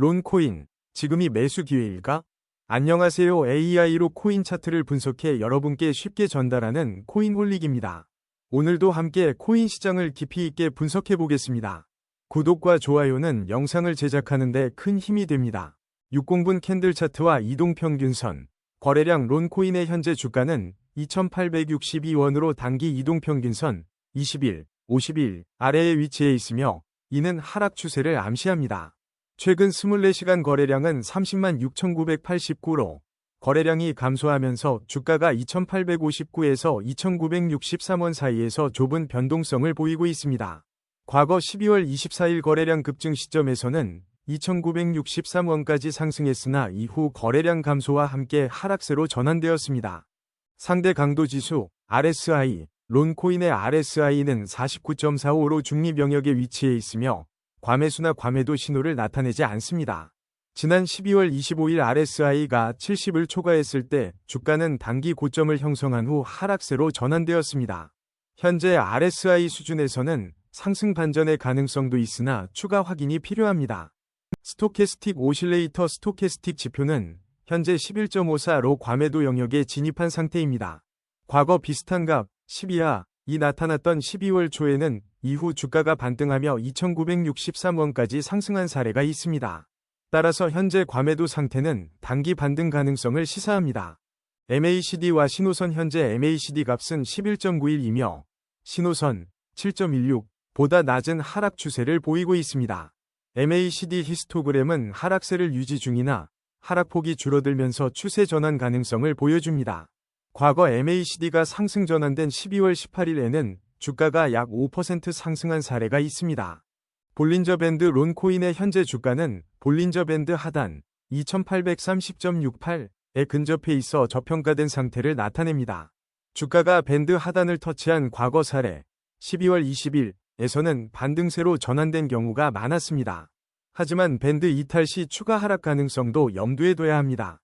론코인, 지금이 매수 기회일까? 안녕하세요. AI로 코인 차트를 분석해 여러분께 쉽게 전달하는 코인홀릭입니다. 오늘도 함께 코인 시장을 깊이 있게 분석해 보겠습니다. 구독과 좋아요는 영상을 제작하는 데 큰 힘이 됩니다. 60분 캔들 차트와 이동평균선, 거래량 론코인의 현재 주가는 2862원으로 단기 이동평균선 20일, 50일 아래에 위치해 있으며 이는 하락 추세를 암시합니다. 최근 24시간 거래량은 30만 6,989로 거래량이 감소하면서 주가가 2,859에서 2,963원 사이에서 좁은 변동성을 보이고 있습니다. 과거 12월 24일 거래량 급증 시점에서는 2,963원까지 상승했으나 이후 거래량 감소와 함께 하락세로 전환되었습니다. 상대 강도 지수 RSI, 론코인의 RSI는 49.45로 중립 영역에 위치해 있으며 과매수나 과매도 신호를 나타내지 않습니다. 지난 12월 25일 RSI가 70을 초과했을 때 주가는 단기 고점을 형성한 후 하락세로 전환되었습니다. 현재 RSI 수준에서는 상승 반전의 가능성도 있으나 추가 확인이 필요합니다. 스토캐스틱 오실레이터 스토캐스틱 지표는 현재 11.54로 과매도 영역에 진입한 상태입니다. 과거 비슷한 값 12하 이 나타났던 12월 초에는 이후 주가가 반등하며 2,963원까지 상승한 사례가 있습니다. 따라서 현재 과매도 상태는 단기 반등 가능성을 시사합니다. MACD와 신호선 현재 MACD 값은 11.91이며 신호선 7.16 보다 낮은 하락 추세를 보이고 있습니다. MACD 히스토그램은 하락세를 유지 중이나 하락폭이 줄어들면서 추세 전환 가능성을 보여줍니다. 과거 MACD가 상승 전환된 12월 18일에는 주가가 약 5% 상승한 사례가 있습니다. 볼린저 밴드 론코인의 현재 주가는 볼린저 밴드 하단 2830.68에 근접해 있어 저평가된 상태를 나타냅니다. 주가가 밴드 하단을 터치한 과거 사례 12월 20일에서는 반등세로 전환된 경우가 많았습니다. 하지만 밴드 이탈 시 추가 하락 가능성도 염두에 둬야 합니다.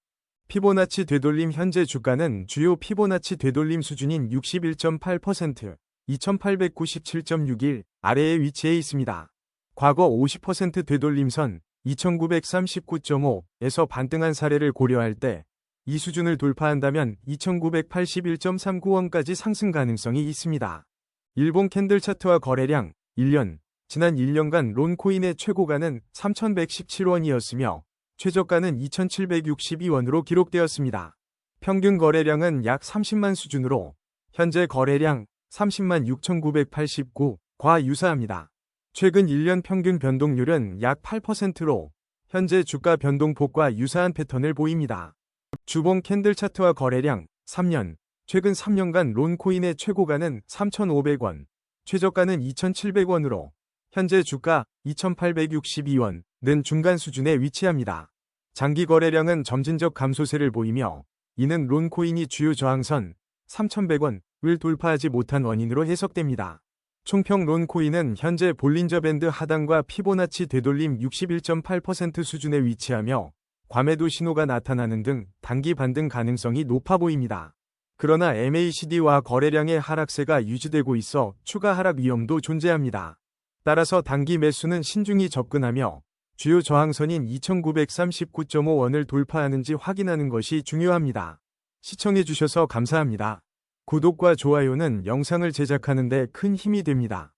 피보나치 되돌림 현재 주가는 주요 피보나치 되돌림 수준인 61.8%, 2897.61 아래에 위치해 있습니다. 과거 50% 되돌림선 2939.5에서 반등한 사례를 고려할 때 이 수준을 돌파한다면 2981.39원까지 상승 가능성이 있습니다. 일본 캔들 차트와 거래량 1년 지난 1년간 론코인의 최고가는 3117원이었으며 최저가는 2762원으로 기록되었습니다. 평균 거래량은 약 30만 수준으로 현재 거래량 30만 6989과 유사합니다. 최근 1년 평균 변동률은 약 8%로 현재 주가 변동폭과 유사한 패턴을 보입니다. 주봉 캔들 차트와 거래량 3년 최근 3년간 론코인의 최고가는 3,500원, 최저가는 2,700원으로 현재 주가 2,862원는 중간 수준에 위치합니다. 장기 거래량은 점진적 감소세를 보이며 이는 론코인이 주요 저항선 3,100원 을 돌파하지 못한 원인으로 해석됩니다. 총평 론 코인은 현재 볼린저 밴드 하단과 피보나치 되돌림 61.8% 수준에 위치하며 과매도 신호가 나타나는 등 단기 반등 가능성이 높아 보입니다. 그러나 MACD와 거래량의 하락세가 유지되고 있어 추가 하락 위험도 존재합니다. 따라서 단기 매수는 신중히 접근하며 주요 저항선인 2939.5원을 돌파하는지 확인하는 것이 중요합니다. 시청해주셔서 감사합니다. 구독과 좋아요는 영상을 제작하는 데 큰 힘이 됩니다.